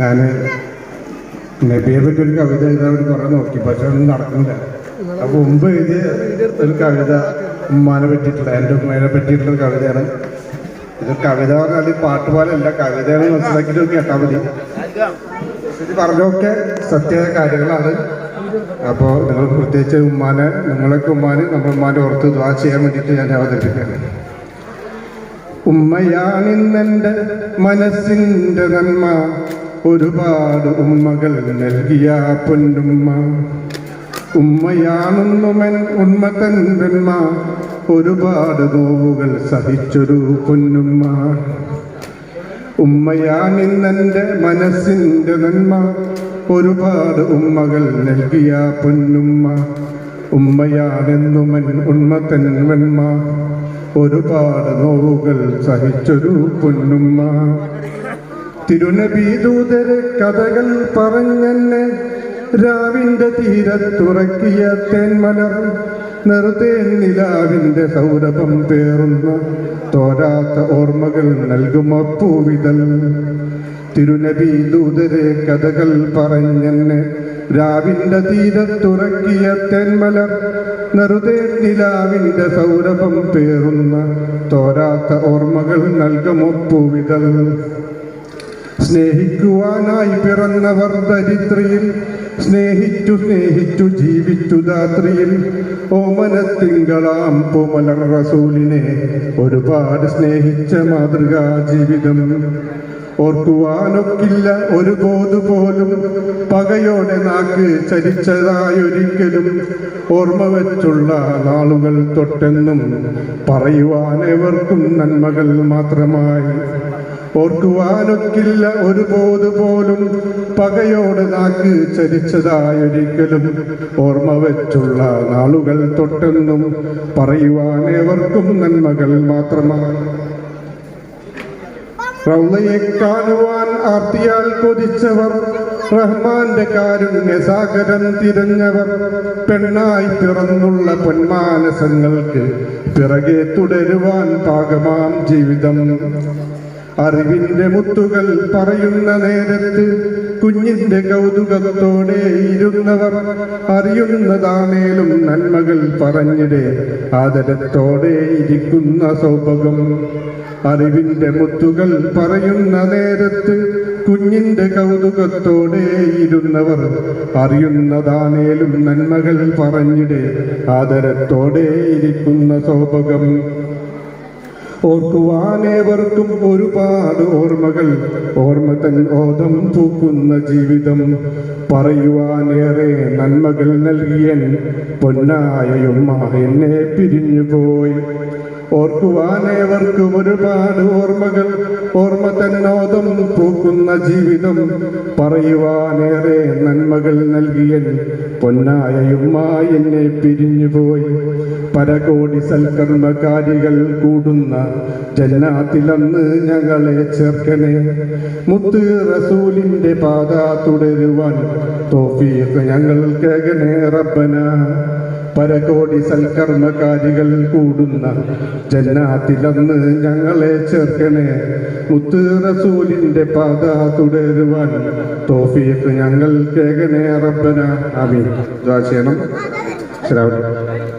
ഞാൻ നബിയെ പറ്റി ഒരു കവിത എഴുതാൻ കുറേ നോക്കി പക്ഷെ ഒന്നും നടക്കുന്നില്ല. അപ്പോൾ മുമ്പ് എഴുതിയ ഒരു കവിത ഉമ്മാനെ പറ്റിയിട്ടുള്ള എന്റെ ഉമ്മേനെ പറ്റിയിട്ടുള്ള കവിതയാണ്. ഇത് കവിത പറഞ്ഞാൽ പാട്ട് പോലെയല്ല കവിതയാണ് മനസ്സിലാക്കിയിട്ട് കേട്ടാൽ മതി. ഇത് പറഞ്ഞൊക്കെ സത്യ കാര്യങ്ങളാണ്. അപ്പോൾ നിങ്ങൾ പ്രത്യേകിച്ച് ഉമ്മാനെ നിങ്ങളൊക്കെ ഉമ്മാന് നമ്മുടെ ഉമ്മാന്റെ ഓർത്ത് ദ്വാ ചെയ്യാൻ വേണ്ടിയിട്ട് ഞാൻ അവതരിപ്പിക്കുകയാണ്. ഉമ്മയാണിന്നെന്റെ മനസ്സിന്റെ നന്മ ഒരുപാട് ഉമ്മകൾ നൽകിയ പൊന്നുമ്മ. ഉമ്മയാണെന്നുമൻ ഉമ്മ വെന്മ ഒരുപാട് നോവുകൾ സഹിച്ചൊരു പൊന്നുമ്മ. ഉമ്മയാണിന്നെന്റെ മനസ്സിന്റെ നന്മ. ഒരുപാട് ഉമ്മകൾ നൽകിയ പൊന്നുമ്മ. ഉമ്മയാണെന്നുമൻ ഉമ്മ തൻവന്മ ഒരുപാട് നോവുകൾ സഹിച്ചൊരു പൊന്നുമ്മ. തിരുനബീദൂതരെ കഥകൾ പറഞ്ഞെന്നെ. രാവിന്റെ തീരത്തുറക്കിയ തേന്മലർ നിർത്തേ നിലാവിന്റെ സൗരഭം പേറുന്ന തോരാത്ത ഓർമ്മകൾ നൽകും അപ്പൂവിതൽ. തിരുനബീദൂതരെ കഥകൾ പറഞ്ഞെന്നെ. രാവിന്റെ തീരത്തുറക്കിയ തെന്മലർ നെറുതേ നിലാവിന്റെ സൗരഭം പേറുന്ന തോരാത്ത ഓർമ്മകൾ നൽകുമൊപ്പുവിതൽ സ്നേഹിക്കുവാനായി പിറന്നവർ ദരിദ്രയിൽ സ്നേഹിച്ചു സ്നേഹിച്ചു ജീവിച്ചു ദാത്രിയിൽ ഓമനത്തിങ്കളാം പൂമലർ റസൂലിനെ ഒരുപാട് സ്നേഹിച്ച മാതൃകാ ജീവിതം. ഓർക്കുവാനൊക്കില്ല ഒരു ബോധുപോലും പോലും. പകയോടെ നാക്ക് ചരിച്ചതായൊരിക്കലും ഓർമ്മ വെച്ചുള്ള നാളുകൾ തൊട്ടെന്നും പറയുവാനെവർക്കും നന്മകൾ മാത്രമായി. ഓർക്കുവാനൊക്കില്ല ഒരു പോതു പോലും. പകയോടെ നാക്ക് ചരിച്ചതായൊരിക്കലും ഓർമ്മ വെച്ചുള്ള നാളുകൾ തൊട്ടെന്നും പറയുവാനേവർക്കും നന്മകൾ മാത്രമായി. റൗളയെ കാണുവാൻ ആർത്തിയാൽ കൊതിച്ചവർ റഹ്മാന്റെ കാരുണ്യ സാഗരം തിരഞ്ഞവർ പെണ്ണായി പിറന്നുള്ള പൊന്മാനസങ്ങൾക്ക് പിറകെ തുടരുവാൻ പാകമാം ജീവിതം. അറിവിന്റെ മുത്തുകൾ പറയുന്ന നേരത്ത് കുഞ്ഞിന്റെ കൗതുകത്തോടെ ഇരുന്നവർ അറിയുന്നതാണേലും നന്മകൾ പറഞ്ഞിടെ ആദരത്തോടെ ഇരിക്കുന്ന സൗഭകം അറിവിന്റെ മുത്തുകൾ പറയുന്ന നേരത്ത് കുഞ്ഞിന്റെ കൗതുകത്തോടെ ഇരുന്നവർ അറിയുന്നതാണേലും നന്മകൾ പറഞ്ഞിടെ ആദരത്തോടെ ഇരിക്കുന്ന സൗഭകം ഓർക്കുവാനേവർക്കും ഒരുപാട് ഓർമ്മകൾ. ഓർമ്മ തൻ ഓതം തൂക്കുന്ന ജീവിതം. പറയുവാനേറെ നന്മകൾ നൽകിയൻ പൊന്നായയുമ്മ എന്നെ പിരിഞ്ഞുപോയി ഓർക്കുവാനേവർക്കും ഒരുപാട് ഓർമ്മകൾ. ഓർമ്മ തന്നോദം പൂക്കുന്ന ജീവിതം. പറയുവാനേറെ നന്മകൾ നൽകിയൻ പൊന്നായയുമായി എന്നെ പിരിഞ്ഞുപോയി പരകോടി സൽക്കർമ്മകാരികൾ കൂടുന്ന ജന്നാത്തിലന്ന് ഞങ്ങളെ ചേർക്കണേ. മുത്ത് റസൂലിന്റെ പാത തുടരുവാൻ തോഫിയൊക്കെ ഞങ്ങൾ കേകണേ റബ്ബന. പരകോടി സൽക്കർമ്മകാരികൾ കൂടുന്ന ജന്നാത്തിലന്ന് ഞങ്ങളെ ചേർക്കണേ. മുത്ത് റസൂലിന്റെ പാത തുടരുവാൻ തോഫിയൊക്കെ ഞങ്ങൾ കേകണേ റബ്ബന. ആമീൻ. ദ്വാ ചെയ്യണം. അസ്സലാമു